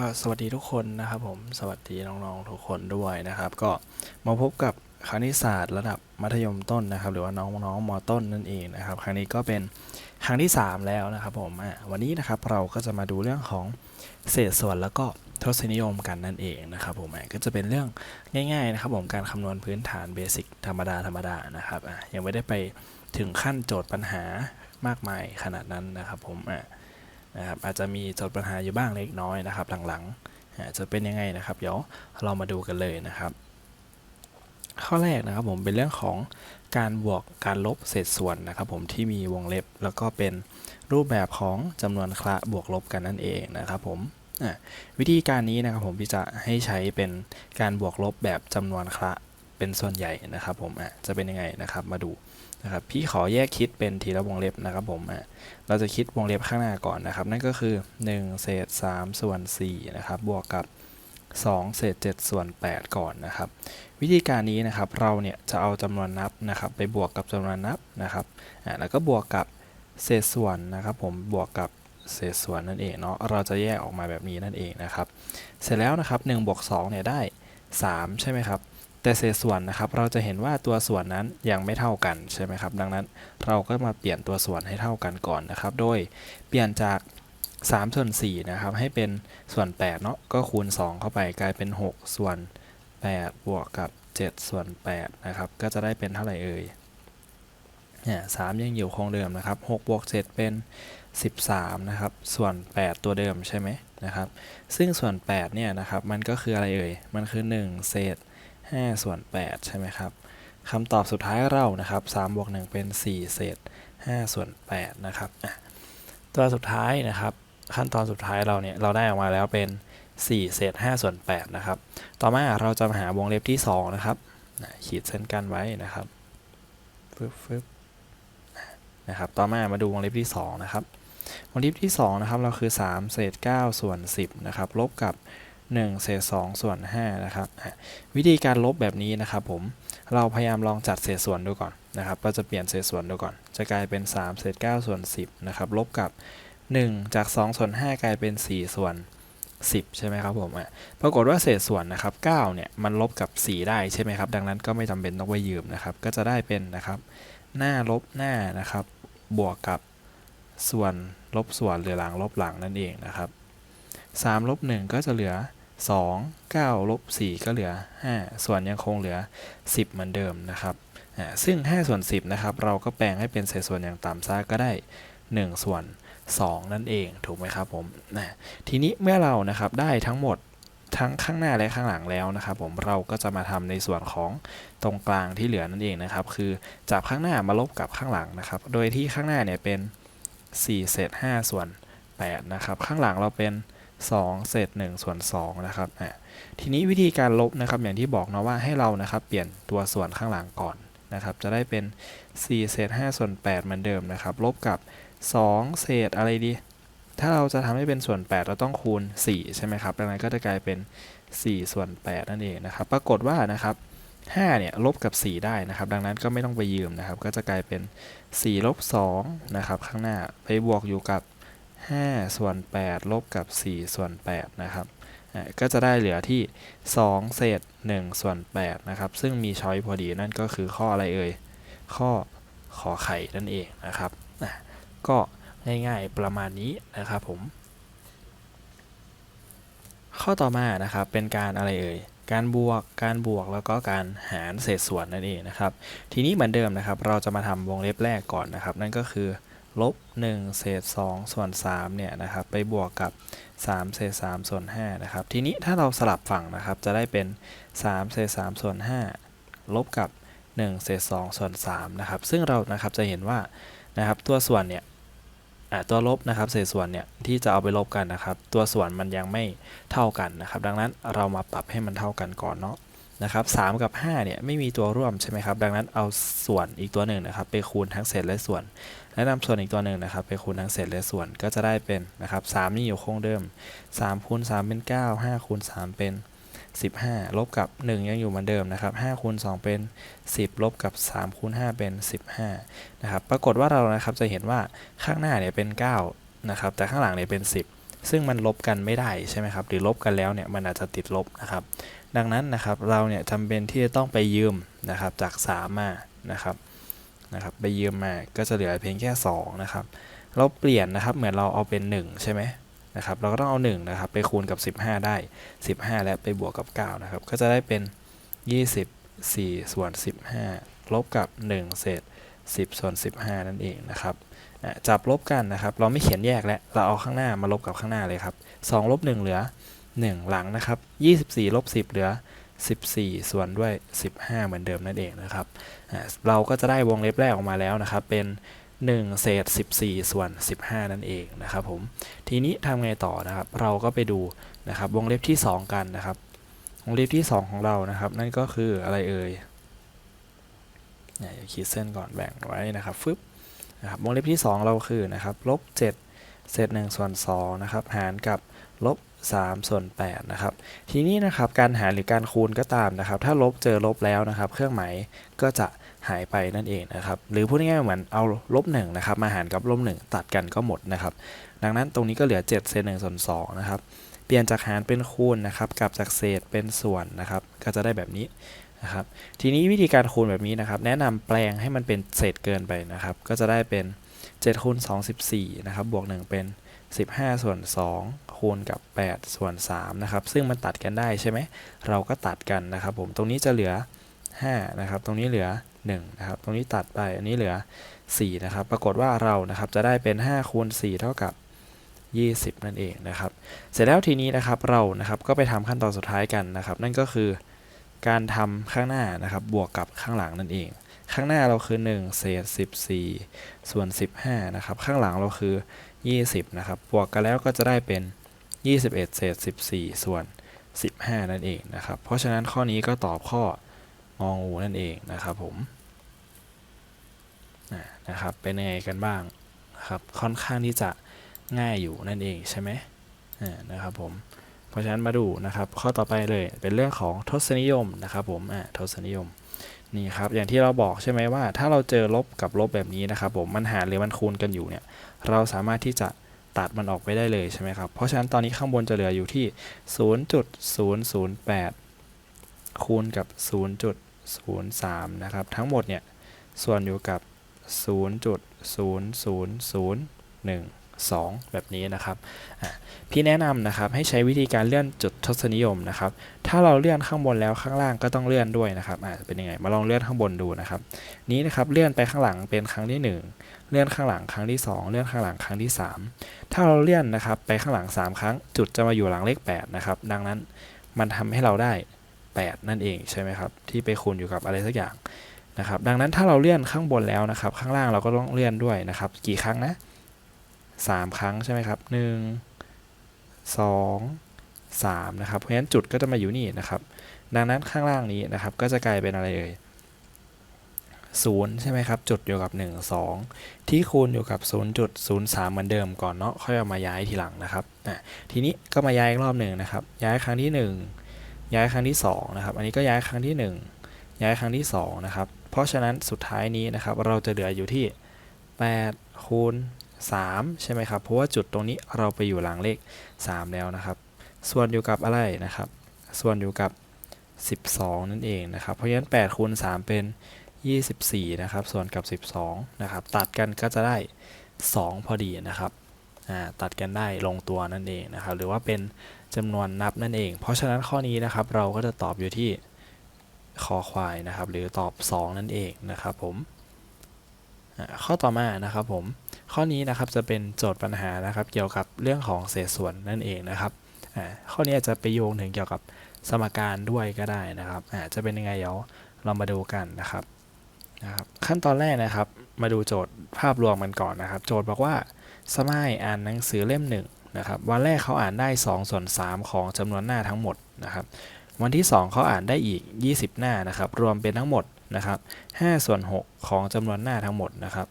ก็สวัสดีทุกคนนะครับผมสวัสดีน้องๆทุกคนด้วยนะครับ ก็มาพบกับคณิตศาสตร์ระดับมัธยมต้นนะครับ หรือว่าน้องๆมต้นนั่นเองนะครับ ครั้งนี้ก็เป็นครั้งที่ 3 แล้วนะครับผมวันนี้นะครับเราก็จะมาดูเรื่องของเศษส่วนแล้วก็ทศนิยมกันนั่นเองนะครับผมก็จะเป็นเรื่องง่ายๆนะครับผมการคำนวณพื้นฐานเบสิกธรรมดาธรรมดานะครับยังไม่ได้ไปถึงขั้นโจทย์ปัญหามากมายขนาดนั้นนะครับผมอะ นะครับอาจจะมีโจทย์ปัญหาอยู่บ้างเล็กน้อยนะครับหลังๆจะเป็นยังไงนะครับเดี๋ยวเรามาดูกันเลยนะครับ ข้อแรกนะครับผมเป็นเรื่องของการบวกการลบเศษส่วนนะครับผมที่มีวงเล็บแล้วก็เป็นรูปแบบของจำนวนคละบวกลบกันนั่นเองนะครับผมวิธีการนี้นะครับผมพี่จะให้ใช้เป็นการบวกลบแบบจำนวนคละเป็นส่วนใหญ่นะครับผมจะเป็นยังไงนะครับมาดู นะครับพี่ขอแยกคิดเป็นทีละวงเล็บนะครับผมเราจะคิดวงเล็บข้างหน้าก่อนนะครับ นั่นก็คือ 1 เศษ 3 ส่วน4นะครับบวกกับ 2 เศษ 7 ส่วน 8 ก่อนนะครับ วิธีการนี้นะครับเราเนี่ยจะเอาจำนวนนับนะครับ ไปบวกกับจำนวนนับนะครับแล้วก็บวกกับเศษส่วนนะครับ ผมบวกกับเศษส่วนนั่นเองเนาะเราจะแยกออกมาแบบนี้นั่นเองนะครับ เสร็จแล้วนะครับ1บวก2เนี่ยได้ 3 ใช่ไหมครับ แต่เศษส่วนนะครับ เราจะเห็นว่าตัวส่วนนั้นยังไม่เท่ากันใช่ไหมครับ ดังนั้นเราก็มาเปลี่ยนตัวส่วนให้เท่ากันก่อนนะครับ โดยเปลี่ยนจาก3ส่วน4นะครับ ให้เป็นส่วน8เนาะก็คูณ 2 เข้าไปกลายเป็น 6 ส่วน 8 บวกกับ 7 ส่วน8นะครับ ก็จะได้เป็นเท่าไหร่เอ่ยเนี่ยสามยังอยู่คงเดิมนะครับ6บวก7เป็น 13นะครับ ส่วน 8 ตัวเดิมใช่ไหมนะครับ ซึ่งส่วน8เนี่ยนะครับ มันก็คืออะไรเอ่ย มันคือ 1 เศษ 5 ส่วน 8 ใช่ไหมครับคำตอบสุดท้ายเรานะครับ3บวก1เป็น 4 เศษ 5 ส่วน 8 นะครับตัวสุดท้ายนะครับ ขั้นตอนสุดท้ายเราเนี่ย เราได้ออกมาแล้วเป็น 4 เศษ 5 ส่วน 8 นะครับ ต่อมาเราจะมาหาวงเล็บที่ 2 นะครับขีดเส้นกันไว้นะครับฟึบฟึบนะครับ ต่อมามาดูวงเล็บที่ 2 นะครับ วงเล็บที่ 2 นะครับ เราคือ 3 เศษ 9 ส่วน 10 นะครับ ลบกับ 1เศษ2ส่วน5นะครับวิธีการลบแบบนี้นะครับผมเราพยายามลองจัดเศษส่วนดูก่อนนะครับเราจะเปลี่ยนเศษส่วนดูก่อน จะกลายเป็น 3 เศษ9ส่วน10นะครับลบกับ 1 จาก 2 ส่วน 5 กลายเป็น 4 ส่วน 10 ใช่ไหมครับผมอะปรากฏว่าเศษส่วนนะครับ9เนี่ยมันลบกับ 4 ได้ใช่ไหมครับ ดังนั้นก็ไม่จำเป็นต้องไปยืมนะครับ ก็จะได้เป็นนะครับหน้าลบหน้านะครับ บวกกับส่วนลบส่วนเหลือหลังลบหลังนั่นเองนะครับ3ลบ1ก็จะเหลือ 2 9ลบ4ก็เหลือ 5 ส่วนยังคงเหลือ 10 เหมือนเดิมนะครับอ่าซึ่ง 5 ส่วน 10 นะครับ เราก็แปลงให้เป็นเศษส่วนอย่างต่ำซะก็ได้ 1 ส่วน 2 นั่นเองถูกไหมครับผมนะทีนี้เมื่อเรานะครับได้ทั้งหมดทั้งข้างหน้าและข้างหลังแล้วนะครับผมเราก็จะมาทำในส่วนของตรงกลางที่เหลือนั่นเองนะครับ คือจากข้างหน้ามาลบกับข้างหลังนะครับ โดยที่ข้างหน้าเนี่ยเป็น4เศษ5ส่วน8นะครับข้างหลังเราเป็น 2 เศษ1ส่วน2นะครับทีนี้วิธีการลบนะครับอย่างที่บอกนะว่าให้เรานะครับเปลี่ยนตัวส่วนข้างหลังก่อนนะครับ จะได้เป็น 4 เศษ5ส่วน8เหมือนเดิมนะครับ ลบกับ 2 เศษอะไรดี ถ้าเราจะทำให้เป็นส่วน 8 เราต้องคูณ 4 ใช่ไหมครับดังนั้นก็จะกลายเป็น 4 ส่วน 8 นั่นเองนะครับ ปรากฏว่านะครับ5เนี่ยลบกับ 4 ได้นะครับ ดังนั้นก็ไม่ต้องไปยืมนะครับ ก็จะกลายเป็น 4 ลบ2นะครับข้างหน้าไปบวกอยู่กับ 5 ส่วน 8 ลบกับ 4 ส่วน 8 นะครับก็จะได้เหลือที่ 2 เศษ 1 ส่วน 8 นะครับ ซึ่งมีช้อยพอดีนั่นก็คือข้ออะไรเอ่ย ข้อขอไข่นั่นเองนะครับอะก็ง่ายๆประมาณนี้นะครับผม ข้อต่อมานะครับเป็นการอะไรเอ่ย การบวก การบวกแล้วก็การหารเศษส่วนนั่นเองนะครับ ทีนี้เหมือนเดิมนะครับ เราจะมาทำวงเล็บแรกก่อนนะครับ นั่นก็คือ ลบ1เศษ2ส่วน3เนี่ยนะครับไปบวกกับ 3 เศษ3ส่วน5นะครับทีนี้ถ้าเราสลับฝั่งนะครับจะได้เป็น 3 เศษ3ส่วน5ลบกับ 1 เศษ2ส่วน3นะครับซึ่งเรานะครับจะเห็นว่านะครับตัวส่วนเนี่ยตัวลบนะครับเศษส่วนเนี่ยที่จะเอาไปลบกันนะครับ ตัวส่วนมันยังไม่เท่ากันนะครับ ดังนั้นเรามาปรับให้มันเท่ากันก่อนเนาะนะครับ3กับ5เนี่ยไม่มีตัวร่วมใช่ไหมครับ ดังนั้นเอาส่วนอีกตัวหนึ่งนะครับ ไปคูณทั้งเศษและส่วน และนำส่วนอีกตัวหนึ่งนะครับไปคูณทั้งเศษและส่วนก็จะได้เป็นนะครับ3นี่อยู่คงเดิม3คูณ3เป็น 9 5คูณ3เป็น 15 ลบกับ 1 ยังอยู่เหมือนเดิมนะครับ5คูณ2เป็น 10 ลบกับ3คูณ5เป็น 15นะครับปรากฏว่าเรานะครับจะเห็นว่าข้างหน้าเนี่ยเป็น9นะครับแต่ข้างหลังเนี่ยเป็น 10 ซึ่งมันลบกันไม่ได้ใช่ไหมครับหรือลบกันแล้วเนี่ยมันอาจจะติดลบนะครับดังนั้นนะครับเราเนี่ยจำเป็นที่จะต้องไปยืมนะครับจาก 3 มานะครับ นะครับไปยืมมาก็จะเหลือเพียงแค่2นะครับเราเปลี่ยนนะครับเหมือนเราเอาเป็น 1 ใช่ไหมนะครับเราก็ต้องเอา1นะครับไปคูณกับ 15 ได้ 15 และไปบวกกับ 9 นะครับ ก็จะได้เป็น 24 ส่วน 15 ลบกับ 1 เศษ 10 ส่วน 15 นั่นเองนะครับจับลบกันนะครับ เราไม่เขียนแยกแล้วเราเอาข้างหน้ามาลบกับข้างหน้าเลยครับ2ลบ1เหลือ 1 หลังนะครับ24ลบ10 เหลือ 14 ส่วนด้วย 15 เหมือนเดิมนั่นเองนะครับเราก็จะได้วงเล็บแรกออกมาแล้วนะครับ เป็น1เศษ14 ส่วน 15 นั่นเองนะครับผมทีนี้ทำไงต่อนะครับ เราก็ไปดูนะครับวงเล็บที่ 2 กันนะครับวงเล็บที่ 2 ของเรานะครับ นั่นก็คืออะไรเอ่ยเนี่ยเขียขีดเส้นก่อนแบ่งไว้นะครับฟึบนะครับวงเล็บที่ 2 เราคือนะครับลบ7เศษ1ส่วน2นะครับหารกับลบ 3 ส่วน 8 นะครับ ทีนี้นะครับการหารหรือการคูณก็ตามนะครับ ถ้าลบเจอลบแล้วนะครับ เครื่องหมายก็จะหายไปนั่นเองนะครับ หรือพูดง่ายๆเหมือนเอาลบ1นะครับ มาหารกับลบ1ตัดกันก็หมดนะครับ ดังนั้นตรงนี้ก็เหลือ7เศษ1ส่วน2นะครับ เปลี่ยนจากหารเป็นคูณนะครับ กลับจากเศษเป็นส่วนนะครับ ก็จะได้แบบนี้นะครับ ทีนี้วิธีการคูณแบบนี้นะครับ แนะนำแปลงให้มันเป็นเศษเกินไปนะครับ ก็จะได้เป็น7คูณ2 14นะครับ บวก 1 เป็น 15 ส่วน 2 คูณกับ 8 ส่วน3นะครับซึ่งมันตัดกันได้ใช่ไหมเราก็ตัดกันนะครับ ผมตรงนี้จะเหลือ5นะครับตรงนี้เหลือ1นะครับตรงนี้ตัดไปอันนี้เหลือ4นะครับปรากฏว่าเรานะครับจะได้เป็น5คูณ4เท่ากับ 20 นั่นเองนะครับ เสร็จแล้วทีนี้นะครับเรานะครับก็ไปทำขั้นตอนสุดท้ายกันนะครับ นั่นก็คือการทำข้างหน้านะครับบวกกับข้างหลังนั่นเอง ข้างหน้าเราคือ 1 เศษ 14 ส่วน 15 นะครับ ข้างหลังเราคือ 20 นะครับ บวกกันแล้วก็จะได้เป็น 21 เศษ 14 ส่วน 15 นั่นเองนะครับ เพราะฉะนั้นข้อนี้ก็ตอบข้ององูนั่นเองนะครับผมนะครับเป็นยังไงกันบ้างนะครับค่อนข้างที่จะง่ายอยู่นั่นเองใช่ไหมนะครับผมเพราะฉะนั้นมาดูนะครับข้อต่อไปเลยเป็นเรื่องของทศนิยมนะครับผมอ่าทศนิยมนี่ครับอย่างที่เราบอกใช่ไหมว่า ถ้าเราเจอลบกับลบแบบนี้นะครับผมมันหารหรือมันคูณกันอยู่เนี่ยเราสามารถที่จะ ตัดมันออกไปได้เลยใช่ไหมครับ เพราะฉะนั้นตอนนี้ข้างบนจะเหลืออยู่ที่ 0.008 คูณกับ 0.03 นะครับ ทั้งหมดเนี่ย ส่วนอยู่กับ 2 แบบนี้นะครับพี่แนะนำนะครับให้ใช้วิธีการเลื่อนจุดทศนิยมนะครับ ถ้าเราเลื่อนข้างบนแล้วข้างล่างก็ต้องเลื่อนด้วยนะครับอะเป็นยังไงมาลองเลื่อนข้างบนดูนะครับ นี้นะครับเลื่อนไปข้างหลังเป็นครั้งที่ 1 เลื่อนข้างหลังครั้งที่ 2 เลื่อนข้างหลังครั้งที่ 3 ถ้าเราเลื่อนนะครับไปข้างหลัง 3 ครั้ง จุดจะมาอยู่หลังเลข8นะครับดังนั้นมันทำให้เราได้ 8 นั่นเองใช่ไหมครับที่ไปคูณอยู่กับอะไรสักอย่างนะครับดังนั้นถ้าเราเลื่อนข้างบนแล้วนะครับ ข้างล่างเราก็ต้องเลื่อนด้วยนะครับ กี่ครั้งนะ 3 ครั้งใช่ไหมครับ 1 2 3 นะครับ เพราะฉะนั้นจุดก็จะมาอยู่นี่นะครับ ดังนั้นข้างล่างนี้นะครับ ก็จะกลายเป็นอะไรเอ่ยศูนย์ใช่ไหมครับ จุดอยู่กับ 1 2 ที่คูณอยู่กับ 0.03 เหมือนเดิมก่อนเนาะค่อยเอามาย้ายทีหลังนะครับอะทีนี้ก็มาย้ายอีกรอบหนึ่งนะครับ ย้ายครั้งที่ 1 ย้ายครั้งที่ 2 นะครับ อันนี้ก็ย้ายครั้งที่ 1 ย้ายครั้งที่ 2 นะครับ เพราะฉะนั้นสุดท้ายนี้นะครับ เราจะเหลืออยู่ที่8คูณ 3 ใช่ไหมครับ เพราะว่าจุดตรงนี้เราไปอยู่หลังเลข 3 แล้วนะครับ ส่วนอยู่กับอะไรนะครับ ส่วนอยู่กับ 12 นั่นเองนะครับ เพราะฉะนั้น8คูณ3เป็น 24 นะครับ ส่วนกับ 12 นะครับ ตัดกันก็จะได้ 2 พอดีนะครับตัดกันได้ลงตัวนั่นเองนะครับ หรือว่าเป็นจำนวนนับนั่นเอง เพราะฉะนั้นข้อนี้นะครับเราก็จะตอบอยู่ที่คอควายนะครับ หรือตอบ 2 นั่นเองนะครับผมข้อต่อมานะครับผม ข้อนี้นะครับจะเป็นโจทย์ปัญหานะครับ เกี่ยวกับเรื่องของเศษส่วนนั่นเองนะครับข้อนี้อาจจะไปโยงถึงเกี่ยวกับสมการด้วยก็ได้นะครับจะเป็นยังไงเดี๋ยวเรามาดูกันนะครับนะครับขั้นตอนแรกนะครับ มาดูโจทย์ภาพรวมกันก่อนนะครับ โจทย์บอกว่าสมัยอ่านหนังสือเล่มหนึ่งนะครับวันแรกเขาอ่านได้2ส่วน3ของจำนวนหน้าทั้งหมดนะครับ วันที่ 2เขาอ่านได้อีก 20 หน้านะครับ รวมเป็นทั้งหมดนะครับ5ส่วน6ของจำนวนหน้าทั้งหมดนะครับ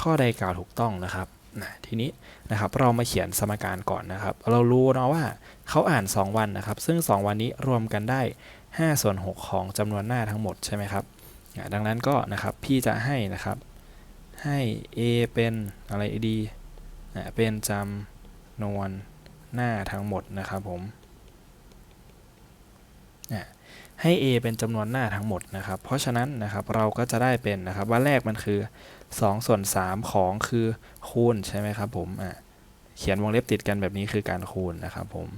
ข้อใดกล่าวถูกต้องนะครับนะทีนี้นะครับเรามาเขียนสมการก่อนนะครับ เรารู้นะว่าเขาอ่าน 2 วันนะครับ ซึ่ง 2 วันนี้รวมกันได้ 5 ส่วน 6 ของจำนวนหน้าทั้งหมดใช่ไหมครับดังนั้นก็นะครับพี่จะให้นะครับให้ a เป็นอะไรดีเป็นจำนวนหน้าทั้งหมดนะครับผมให้ a เป็นจำนวนหน้าทั้งหมดนะครับ เพราะฉะนั้นนะครับเราก็จะได้เป็นนะครับว่าแรกมันคือ 2 ส่วน 3 ของคือคูณใช่ไหมครับผมอะเขียนวงเล็บติดกันแบบนี้คือการคูณนะครับผม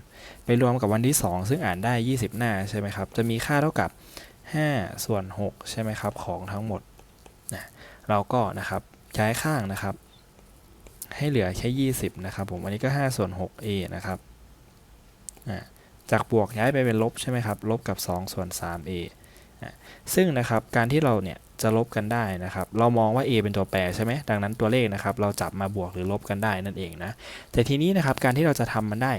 ไปรวมกับวันที่ 2 ซึ่งอ่านได้ 20 หน้าใช่ไหมครับ จะมีค่าเท่ากับ 5 ส่วน 6 ใช่ไหมครับ ของทั้งหมดนะเราก็นะครับย้ายข้างนะครับ ให้เหลือแค่ 20 นะครับผม อันนี้ก็ 5 ส่วน 6a นะครับอะจากบวกย้ายไปเป็นลบใช่ไหมครับ ลบกับ 2 ส่วน 3a ซึ่งนะครับการที่เราเนี่ย จะลบกันได้นะครับ เรามองว่า a เป็นตัวแปรใช่ไหมดังนั้นตัวเลขนะครับ เราจับมาบวกหรือลบกันได้นั่นเองนะ แต่ทีนี้นะครับ การที่เราจะทำมันได้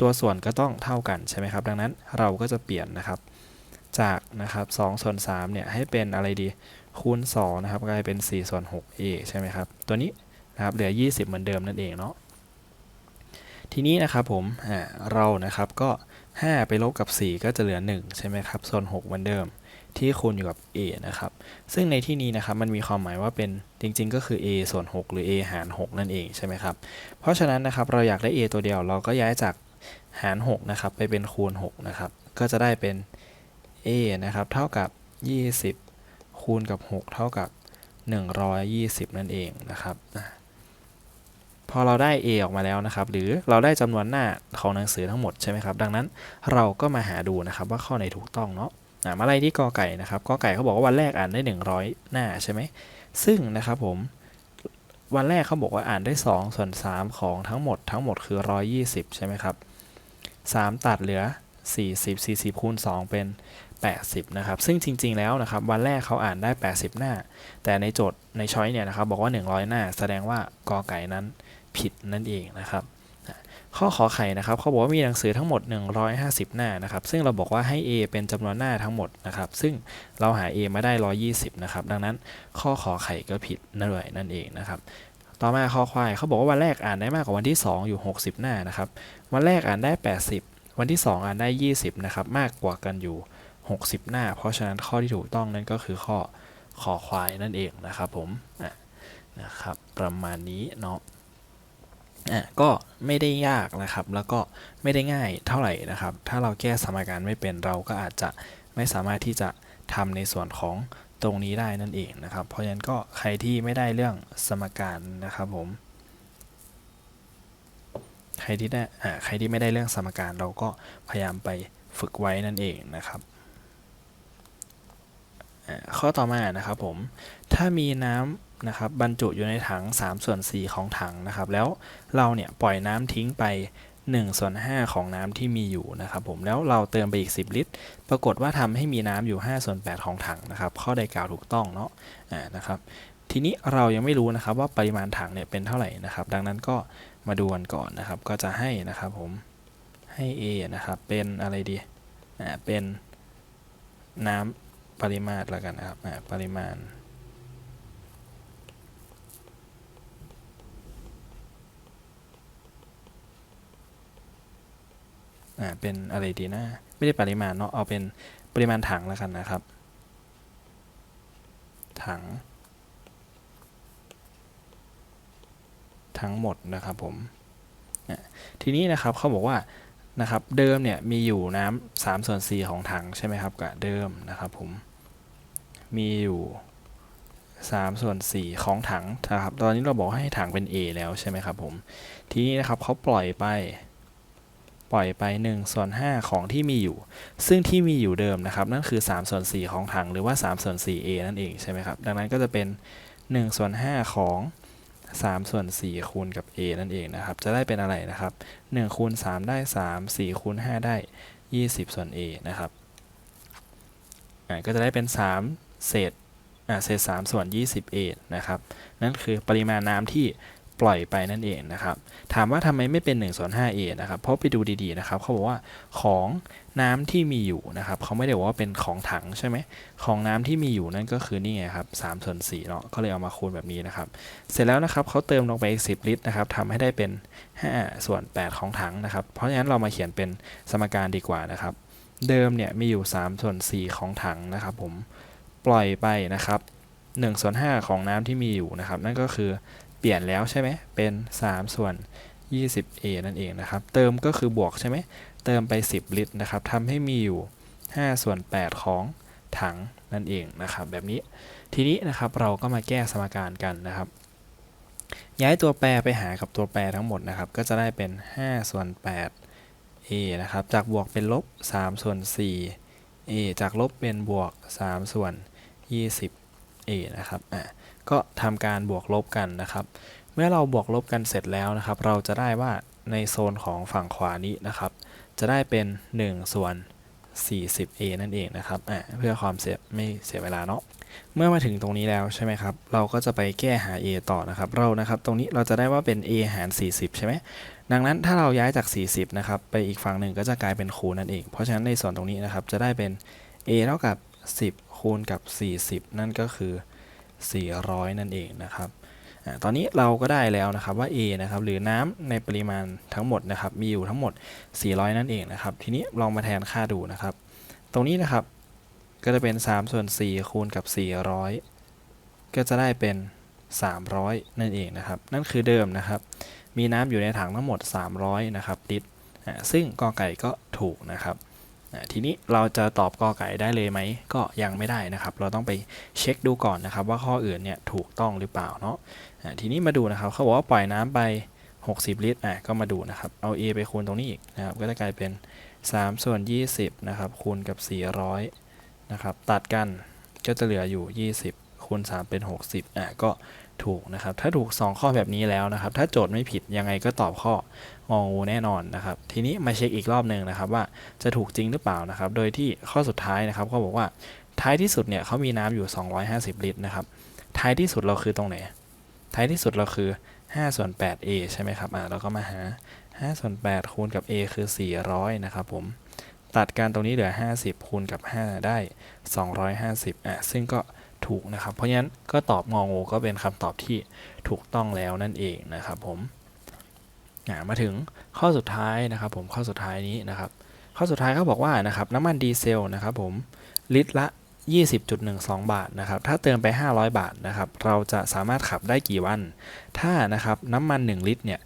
ตัวส่วนก็ต้องเท่ากันใช่ไหมครับ ดังนั้นเราก็จะเปลี่ยนนะครับ จากนะครับ2ส่วน3เนี่ยให้เป็นอะไรดี คูณ2นะครับกลายเป็น4ส่วน 6a ใช่ไหมครับ ตัวนี้นะครับเหลือ 20 เหมือนเดิมนั่นเองเนาะ ทีนี้นะครับผมเรานะครับก็ 5 ไปลบกับ 4 ก็จะเหลือ 1 ใช่ไหมครับ ส่วน 6 เหมือนเดิม ที่คูณอยู่กับ a นะครับ ซึ่งในที่นี้นะครับมันมีความหมายว่าเป็นจริง ๆ ก็คือ a ส่วน 6 หรือ a หาร 6 นั่นเองใช่ไหมครับ เพราะฉะนั้นนะครับเราอยากได้ a ตัวเดียวเราก็ย้ายจากหาร6นะครับไปเป็นคูณ6นะครับ ก็จะได้เป็น a นะครับเท่ากับ 20 คูณกับ 6 เท่ากับ 120 นั่นเองนะครับพอเราได้ a ออกมาแล้วนะครับ หรือเราได้จำนวนหน้าของหนังสือทั้งหมดใช่ไหมครับ ดังนั้นเราก็มาหาดูนะครับว่าข้อไหนถูกต้องเนาะ มาไล่ที่กอไก่นะครับกอไก่เขาบอกว่าวันแรกอ่านได้ 100 หน้าใช่ไหมซึ่งนะครับผมวันแรกเขาบอกว่าอ่านได้ 2 ส่วน 3 ของทั้งหมดทั้งหมดคือ 120 ใช่ไหมครับ 3 ตัดเหลือ 40 40คูณ2เป็น 80 นะครับ ซึ่งจริง ๆ แล้วนะครับ วันแรกเขาอ่านได้ 80 หน้า แต่ในโจทย์ในช้อยเนี่ยนะครับ บอกว่า 100 หน้า แสดงว่ากอไก่นั้นผิดนั่นเองนะครับ ข้อขอไข่นะครับเขาบอกว่ามีหนังสือทั้งหมด 150 หน้านะครับ ซึ่งเราบอกว่าให้ A เป็นจำนวนหน้าทั้งหมดนะครับ ซึ่งเราหา A มาได้ 120 นะครับ ดังนั้นข้อขอไข่ก็ผิดนั่นเลยนั่นเองนะครับ ต่อมาข้อควายเขาบอกว่าวันแรกอ่านได้มากกว่าวันที่ 2 อยู่ 60 หน้านะครับ วันแรกอ่านได้ 80 วันที่ 2 อ่านได้ 20 นะครับ มากกว่ากันอยู่ 60 หน้า เพราะฉะนั้นข้อที่ถูกต้องนั่นก็คือข้อขอควายนั่นเองนะครับผมอะนะครับประมาณนี้เนาะ อะก็ไม่ได้ยากนะครับ แล้วก็ไม่ได้ง่ายเท่าไหร่นะครับ ถ้าเราแก้สมการไม่เป็นเราก็อาจจะไม่สามารถที่จะทำในส่วนของตรงนี้ได้นั่นเองนะครับ เพราะฉะนั้นก็ใครที่ไม่ได้เรื่องสมการนะครับผม ใครที่ได้อ่าใครที่ไม่ได้เรื่องสมการเราก็พยายามไปฝึกไว้นั่นเองนะครับข้อต่อมานะครับผม ถ้ามีน้ำ นะครับบรรจุอยู่ในถัง3ส่วน4ของถังนะครับ แล้วเราเนี่ยปล่อยน้ำทิ้งไป1ส่วน5ของน้ำที่มีอยู่นะครับ ผมแล้วเราเติมไปอีก 10 ลิตร ปรากฏว่าทำให้มีน้ำอยู่5ส่วน8ของถังนะครับ ข้อใดกล่าวถูกต้องเนาะอ่านะครับทีนี้เรายังไม่รู้นะครับว่าปริมาณถังเนี่ยเป็นเท่าไหร่นะครับ ดังนั้นก็มาดูกันก่อนนะครับ ก็จะให้นะครับผมให้ A นะครับเป็นอะไรดีอ่าเป็นน้ำปริมาตรแล้วกันนะครับอ่าปริมาณ อ่าเป็นอะไรดีนะ ไม่ได้ปริมาณเนาะเอาเป็นปริมาณถังแล้วกันนะครับ ถัง ทั้งหมดนะครับผมทีนี้นะครับเขาบอกว่านะครับเดิมเนี่ยมีอยู่น้ำสามส่วนสี่ของถังใช่ไหมครับกับเดิมนะครับผมมีอยู่สามส่วนสี่ของถังนะครับ ตอนนี้เราบอกให้ถังเป็น A แล้วใช่ไหมครับผม ทีนี้นะครับเขาปล่อยไป ปล่อยไป1ส่วน5ของที่มีอยู่ ซึ่งที่มีอยู่เดิมนะครับนั่นคือ3ส่วน4ของถังหรือว่า3ส่วน 4a นั่นเองใช่ไหมครับดังนั้นก็จะเป็น1ส่วน5ของ3ส่วน4คูณกับ a นั่นเองนะครับจะได้เป็นอะไรนะครับ1คูณ3ได้ 3 4คูณ5ได้ 20 ส่วน a นะครับอ่าก็จะได้เป็น 3 เศษอ่าเศษ3ส่วน 20a นะครับนั่นคือปริมาณน้ำที่ ปล่อยไปนั่นเองนะครับ ถามว่าทำไมไม่เป็น1ส่วน 5a นะครับ เพราะไปดูดีๆนะครับเขาบอกว่าของน้ำที่มีอยู่นะครับเขาไม่ได้บอกว่าเป็นของถังใช่ไหมของน้ำที่มีอยู่นั่นก็คือนี่ไงครับ3ส่วน4เนาะก็เลยเอามาคูณแบบนี้นะครับ เสร็จแล้วนะครับเขาเติมลงไปอีก10 ลิตรนะครับทำให้ได้เป็น 5 ส่วน 8 ของถังนะครับ เพราะฉะนั้นเรามาเขียนเป็นสมการดีกว่านะครับ เดิมเนี่ยมีอยู่3ส่วน4ของถังนะครับ ผมปล่อยไปนะครับ1ส่วน5ของน้ำที่มีอยู่นะครับ นั่นก็คือ ลี่ยนแล้วใช่ไหมเป็น 3 ส่วน 20A นั่นเองนะครับ เติมก็คือบวกใช่ไหมเติมไป 10 ลิตรนะครับทำให้มีอยู่ 5 ส่วน 8 ของถังนั่นเองนะครับ แบบนี้ทีนี้นะครับเราก็มาแก้สมการกันนะครับ ย้ายตัวแปรไปหากับตัวแปรทั้งหมดนะครับ ก็จะได้เป็น 5 ส่วน 8 a นะครับ จากบวกเป็นลบ 3 ส่วน 4 a จากลบเป็นบวก 3 ส่วน 20 a นะครับอะ ก็ทำการบวกลบกันนะครับ เมื่อเราบวกลบกันเสร็จแล้วนะครับ เราจะได้ว่าในโซนของฝั่งขวานี้นะครับ จะได้เป็น1ส่วน 40a นั่นเองนะครับอะเพื่อความเสียไม่เสียเวลาเนาะเมื่อมาถึงตรงนี้แล้วใช่ไหมครับ เราก็จะไปแก้หา a ต่อนะครับ เรานะครับ ตรงนี้เราจะได้ว่าเป็น a หาร 40 ใช่ไหมดังนั้นถ้าเราย้ายจาก 40 นะครับ ไปอีกฝั่งหนึ่งก็จะกลายเป็นคูณนั่นเอง เพราะฉะนั้นในส่วนตรงนี้นะครับ จะได้เป็น a เท่ากับ 10 คูณกับ 40 นั่นก็คือ 400 นั่นเองนะครับตอนนี้เราก็ได้แล้วนะครับว่า a นะครับหรือน้ำในปริมาณทั้งหมดนะครับมีอยู่ทั้งหมด 400 นั่นเองนะครับทีนี้ลองมาแทนค่าดูนะครับ ตรงนี้นะครับก็จะเป็น 3 ส่วน 4 คูณกับ 400 ก็จะได้เป็น 300 นั่นเองนะครับ นั่นคือเดิมนะครับ มีน้ำอยู่ในถังทั้งหมด 300 นะครับลิตรซึ่งกอไก่ก็ถูกนะครับ ทีนี้เราจะตอบกอไก่ได้เลยไหม ก็ยังไม่ได้นะครับ เราต้องไปเช็คดูก่อนนะครับ ว่าข้ออื่นเนี่ยถูกต้องหรือเปล่าเนาะทีนี้มาดูนะครับ เขาบอกว่าปล่อยน้ำไป 60 ลิตรอะก็มาดูนะครับ เอา A ไปคูณตรงนี้อีกนะครับ ก็จะกลายเป็น 3 ส่วน 20 นะครับ คูณกับ 400 นะครับ ตัดกันก็จะเหลืออยู่ 20 คูณ 3 เป็น 60อะก็ ถูกนะครับ ถ้าถูก 2 ข้อแบบนี้แล้วนะครับ ถ้าโจทย์ไม่ผิดยังไงก็ตอบข้ององูแน่นอนนะครับ ทีนี้มาเช็คอีกรอบหนึ่งนะครับ ว่าจะถูกจริงหรือเปล่านะครับ โดยที่ข้อสุดท้ายนะครับเขาบอกว่าท้ายที่สุดเนี่ยเขามีน้ำอยู่ 250 ลิตรนะครับ ท้ายที่สุดเราคือตรงไหน ท้ายที่สุดเราคือ5ส่วน 8a ใช่ไหมครับ อะเราก็มาหา 5 ส่วน 8 คูณกับ a คือ 400 นะครับผม ตัดกันตรงนี้เหลือ 50 คูณกับ 5 ได้ 250 อะ ซึ่งก็ ถูกนะครับ เพราะฉะนั้นก็ตอบงองูก็เป็นคำตอบที่ถูกต้องแล้วนั่นเองนะครับผมมาถึงข้อสุดท้ายนะครับ ผมข้อสุดท้ายนี้นะครับ ข้อสุดท้ายเขาบอกว่านะครับน้ำมันดีเซลนะครับผมลิตรละ 20.12 บาทนะครับ ถ้าเติมไป 500 บาทนะครับ เราจะสามารถขับได้กี่วัน ถ้านะครับน้ำมัน 1 ลิตรเนี่ย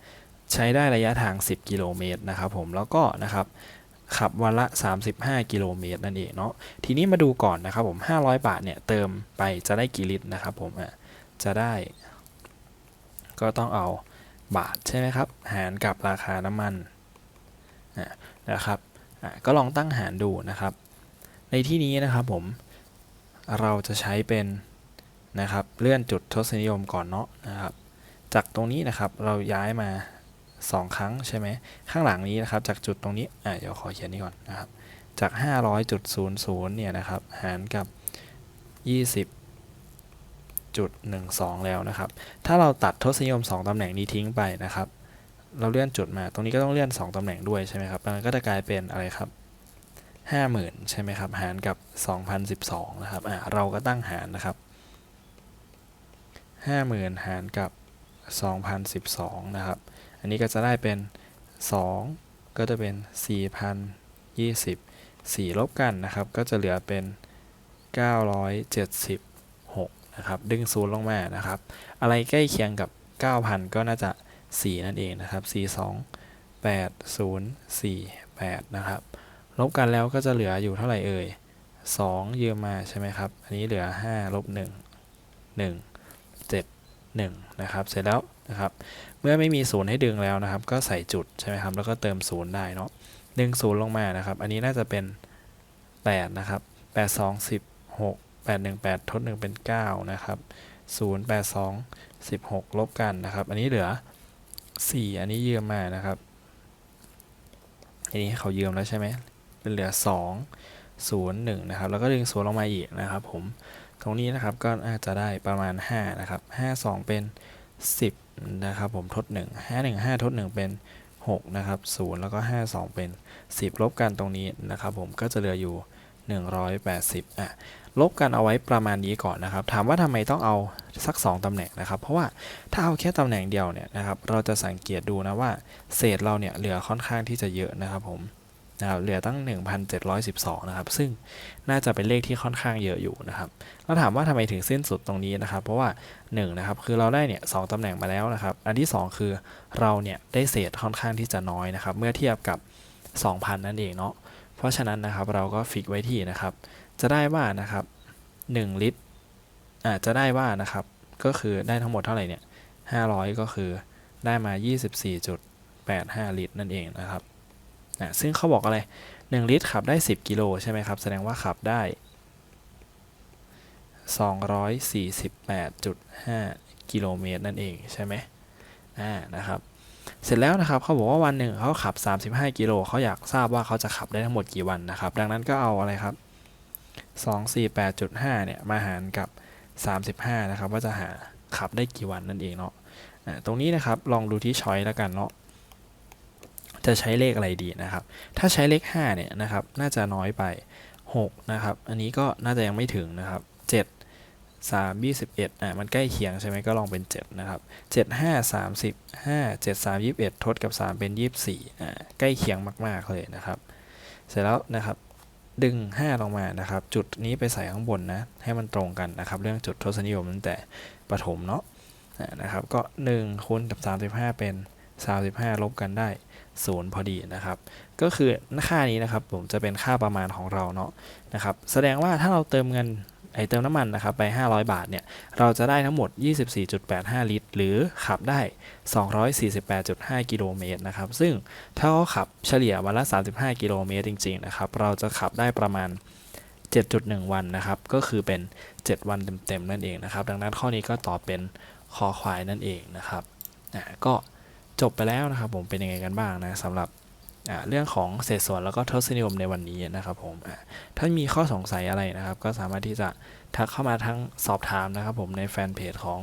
ใช้ได้ระยะทาง 10 กิโลเมตรนะครับผมแล้วก็นะครับ ขับวันละ 35 กิโลเมตรนั่นเองเนาะทีนี้มาดูก่อนนะครับผม 500 บาทเนี่ยเติมไปจะได้กี่ลิตรนะครับผมอะจะได้ ก็ต้องเอาบาทใช่ไหมครับ หารกับราคาน้ำมันอะนะครับอะก็ลองตั้งหารดูนะครับ ในที่นี้นะครับผมเราจะใช้เป็นนะครับเลื่อนจุดทศนิยมก่อนเนาะนะครับ จากตรงนี้นะครับเราย้ายมา 2 ครั้งใช่ไหมข้างหลังนี้นะครับจากจุดตรงนี้อะเดี๋ยวขอเขียนนี้ก่อนนะครับจาก 500.00 เนี่ยนะครับหารกับ 20.12 แล้วนะครับ ถ้าเราตัดทศนิยม 2 ตำแหน่งนี้ทิ้งไปนะครับ เราเลื่อนจุดมา ตรงนี้ก็ต้องเลื่อน 2 ตำแหน่งด้วยใช่ไหมครับมันก็จะกลายเป็นอะไรครับ 50,000 ใช่ไหมครับ หารกับ 2012 นะครับอะเราก็ตั้งหารนะครับ 50,000 หารกับ 2012 นะครับ อันนี้ก็จะได้เป็น 2 ก็จะเป็น 4,020 4 ลบกันนะครับ ก็จะเหลือเป็น 976 นะครับ ดึงศูนย์ลงมานะครับ อะไรใกล้เคียงกับ 9,000 ก็น่าจะ 4 นั่นเองนะครับ 42 8048 นะครับ ลบกันแล้วก็จะเหลืออยู่เท่าไหร่เอ่ย 2 ยืมมาใช่ไหมครับ อันนี้เหลือ 5 ลบ 1 1 7 1 นะครับ เสร็จแล้วนะครับ เมื่อไม่มีศูนย์ให้ดึงแล้วนะครับ ก็ใส่จุดใช่ไหมครับ แล้วก็เติมศูนย์ได้เนาะดึงศูนย์ลงมานะครับ อันนี้น่าจะเป็น8นะครับ8 2 16 8 1 8 ทด 1 เป็น 9 นะครับ 0 8 2 16 ลบกันนะครับ อันนี้เหลือ 4 อันนี้ยืมมานะครับ อันนี้เขายืมแล้วใช่ไหมเป็นเหลือ 2 0 1 นะครับ แล้วก็ดึงศูนย์ลงมาอีกนะครับผม ตรงนี้นะครับก็อาจจะได้ประมาณ 5 นะครับ 5 2 เป็น 10นะครับผมทด 1 5 1 5 ทด 1 เป็น 6 นะครับ 0 แล้วก็ 5 2 เป็น 10 ลบกันตรงนี้นะครับผมก็จะเหลืออยู่ 180อะลบกันเอาไว้ประมาณนี้ก่อนนะครับ ถามว่าทำไมต้องเอาสัก 2ตำแหน่งนะครับ เพราะว่าถ้าเอาแค่ตำแหน่งเดียวเนี่ยนะครับ เราจะสังเกตดูนะว่า เศษเราเนี่ยเหลือค่อนข้างที่จะเยอะนะครับผม นะครับเหลือตั้ง 1,712 นะครับ ซึ่งน่าจะเป็นเลขที่ค่อนข้างเยอะอยู่นะครับแล้วถามว่าทำไมถึงสิ้นสุดตรงนี้นะครับ เพราะว่า1นะครับคือเราได้เนี่ยสองตำแหน่งมาแล้วนะครับ อันที่ 2 คือเราเนี่ยได้เศษค่อนข้างที่จะน้อยนะครับ เมื่อเทียบกับ 2,000 นั่นเองเนาะเพราะฉะนั้นนะครับเราก็ฟิกไว้ที่นะครับ จะได้ว่านะครับ 1 ลิตรอาจจะได้ว่านะครับก็คือได้ทั้งหมดเท่าไหร่เนี่ย500 ก็คือได้มา 24.85 ลิตรนั่นเองนะครับ นะซึ่งเขาบอกอะไร 1 ลิตรขับได้ 10 กิโลใช่ไหมครับ แสดงว่าขับได้ 248.5 กิโลเมตรนั่นเองใช่ไหมอ่านะครับ เสร็จแล้วนะครับเขาบอกว่าวันหนึ่งเขาขับ 35 กิโลเขาอยากทราบว่าเขาจะขับได้ทั้งหมดกี่วันนะครับ ดังนั้นก็เอาอะไรครับ 248.5 เนี่ยมาหารกับ 35 นะครับ ว่าจะหาขับได้กี่วันนั่นเองเนาะตรงนี้นะครับลองดูที่ช้อยแล้วกันเนาะ จะใช้เลขอะไรดีนะครับ ถ้าใช้เลข 5 เนี่ยนะครับ น่าจะน้อยไป 6 นะครับ อันนี้ก็น่าจะยังไม่ถึงนะครับ 7 3 21อะมันใกล้เคียงใช่ไหมก็ลองเป็น 7 นะครับ 7 5 30 5 7 3 21 ทดกับ 3 เป็น 24อ่าใกล้เคียงมาก ๆ เลยนะครับ เสร็จแล้วนะครับ ดึง 5 ลงมานะครับ จุดนี้ไปใส่ข้างบนนะ ให้มันตรงกันนะครับ เรื่องจุดทศนิยมตั้งแต่ประถมเนาะอ่านะครับ ก็ 1คูณกับ 35 เป็น 35 ลบกันได้ 0 พอดีนะครับ ก็คือค่านี้นะครับผมจะเป็นค่าประมาณของเราเนาะนะครับ แสดงว่าถ้าเราเติมเงินไอเติมน้ำมันนะครับไป 500 บาทเนี่ย เราจะได้ทั้งหมด 24.85 ลิตร หรือขับได้ 248.5 กิโลเมตรนะครับ ซึ่งถ้าเขาขับเฉลี่ยวันละ 35 กิโลเมตรจริง ๆ นะครับ เราจะขับได้ประมาณ 7.1 วันนะครับ ก็คือเป็น 7 วันเต็ม ๆ นั่นเองนะครับ ดังนั้นข้อนี้ก็ตอบเป็นคอควายนั่นเองนะครับ ก็ จบไปแล้วนะครับผมเป็นยังไงกันบ้างนะสำหรับเรื่องของเศษส่วนแล้วก็ทศนิยมในวันนี้นะครับผมอ่าถ้ามีข้อสงสัยอะไรนะครับ ก็สามารถที่จะทักเข้ามาทั้งสอบถามนะครับผมในแฟนเพจของ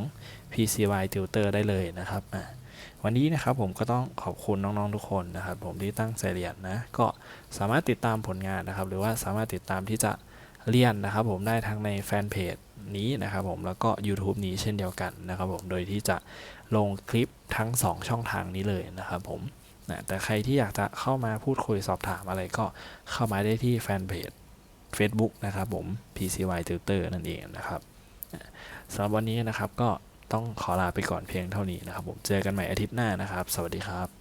PCY Tutor ได้เลยนะครับวันนี้นะครับผมก็ต้องขอบคุณน้องๆทุกคนนะครับ ผมที่ตั้งใจเรียนนะก็สามารถติดตามผลงานนะครับ หรือว่าสามารถติดตามที่จะเรียนนะครับ ผมได้ทั้งในแฟนเพจนี้นะครับผมแล้วก็ YouTube นี้เช่นเดียวกันนะครับ ผมโดยที่จะ ลงคลิปทั้ง 2 ช่องทางนี้เลยนะครับผมนะแต่ใครที่อยากจะเข้ามาพูดคุยสอบถามอะไรก็เข้ามาได้ที่แฟนเพจ Facebook นะครับผม PCY Tutor นั่นเองนะครับสำหรับวันนี้นะครับก็ต้องขอลาไปก่อนเพียงเท่านี้นะครับผม เจอกันใหม่อาทิตย์หน้านะครับ สวัสดีครับ